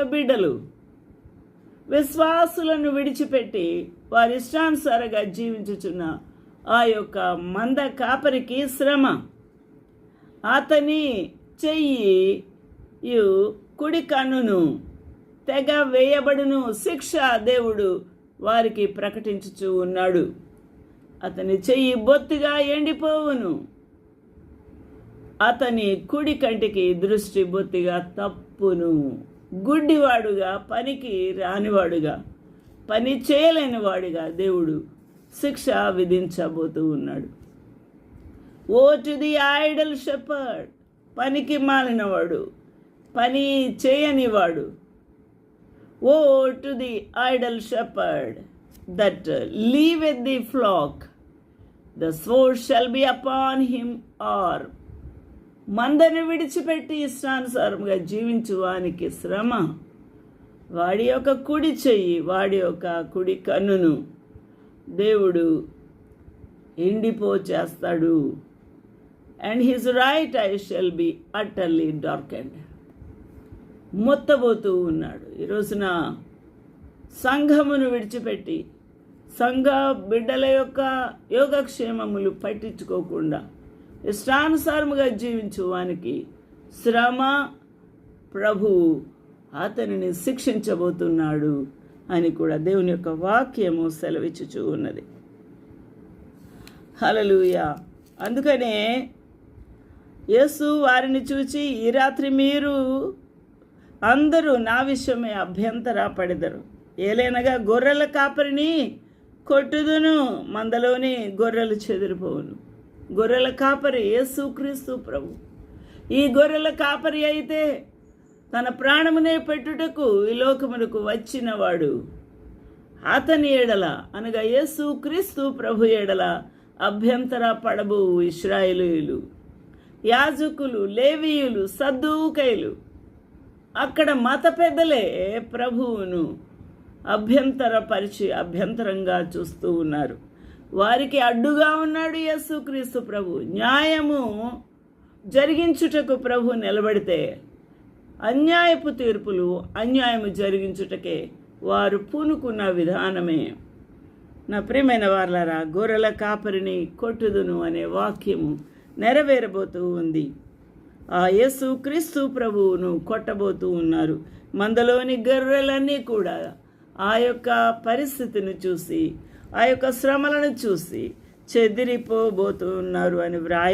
యొక్క బిడ్డలు. విశ్వాసులను విడిచిపెట్టి వారి ఇష్టానుసారంగా జీవించుచున్న ఆ యొక్క మంద కాపరికి శ్రమ. అతని చెయ్యి యు కుడి కన్నును తెగ వేయబడును శిక్ష దేవుడు వారికి ప్రకటించుచూ ఉన్నాడు. అతని చెయ్యి బొత్తిగా ఎండిపోవును. అతని కుడి కంటికి దృష్టి బొత్తిగా తప్పును. గుడ్డివాడుగా పనికి రానివాడుగా పని చేయలేని వాడిగా దేవుడు శిక్ష విధించబోతూ ఉన్నాడు. Woe to the idol shepherd పనికి మాలినవాడు పని చేయనివాడు. Woe to the idol shepherd that leaveth the flock the sword shall be upon him are మందను విడిచిపెట్టి ఇష్టానుసారంగా జీవించు వానికి శ్రమ. వాడి యొక్క కుడి చెయ్యి వాడి యొక్క కుడి కన్నును దేవుడు ఎండిపో చేస్తాడు. And his right eye shall be utterly dark and మొత్తబోతూ ఉన్నాడు. ఈరోజున సంఘమును విడిచిపెట్టి సంఘ బిడ్డల యొక్క యోగక్షేమములు పట్టించుకోకుండా ఇష్టానుసారముగా జీవించు వానికి శ్రమ ప్రభువు అతనిని శిక్షించబోతున్నాడు అని కూడా దేవుని యొక్క వాక్యము సెలవిచ్చుచూ ఉన్నది. హలలుయ అందుకనే యేసు వారిని చూచి ఈ రాత్రి మీరు అందరూ నా విషయమే అభ్యంతర పడెదరు. ఏలైనగా గొర్రెల కాపరిని కొట్టుదును మందలోని గొర్రెలు చెదిరిపోవును. గొర్రెల కాపరి యేసుక్రీస్తు ప్రభు. ఈ గొర్రెల కాపరి అయితే తన ప్రాణమునే పెట్టుటకు ఈ లోకమునకు వచ్చినవాడు. అతని ఏడల అనగా యేసు క్రీస్తు ప్రభు ఎడల అభ్యంతర పడబు ఇస్రాయేలీయులు యాజకులు లేవీయులు సద్దూకైలు. అక్కడ మత పెద్దలే ప్రభువును అభ్యంతరపరిచి అభ్యంతరంగా చూస్తూ ఉన్నారు. వారికి అడ్డుగా ఉన్నాడు యేసుక్రీస్తు ప్రభు. న్యాయము జరిగించుటకు ప్రభు నిలబడితే అన్యాయపు తీర్పులు అన్యాయము జరిగించుటకే వారు పూనుకున్న విధానమే. నా ప్రియమైన వార్లరా గొర్రెల కాపరిని కొట్టుదును అనే వాక్యము నెరవేరబోతూ ఉంది. ఆ యేసు క్రీస్తు ప్రభువును కొట్టబోతూ ఉన్నారు. మందలోని గొర్రెలన్నీ కూడా ఆ యొక్క పరిస్థితిని చూసి ఆ యొక్క శ్రమలను చూసి చెదిరిపోబోతున్నారు అని వ్రాయ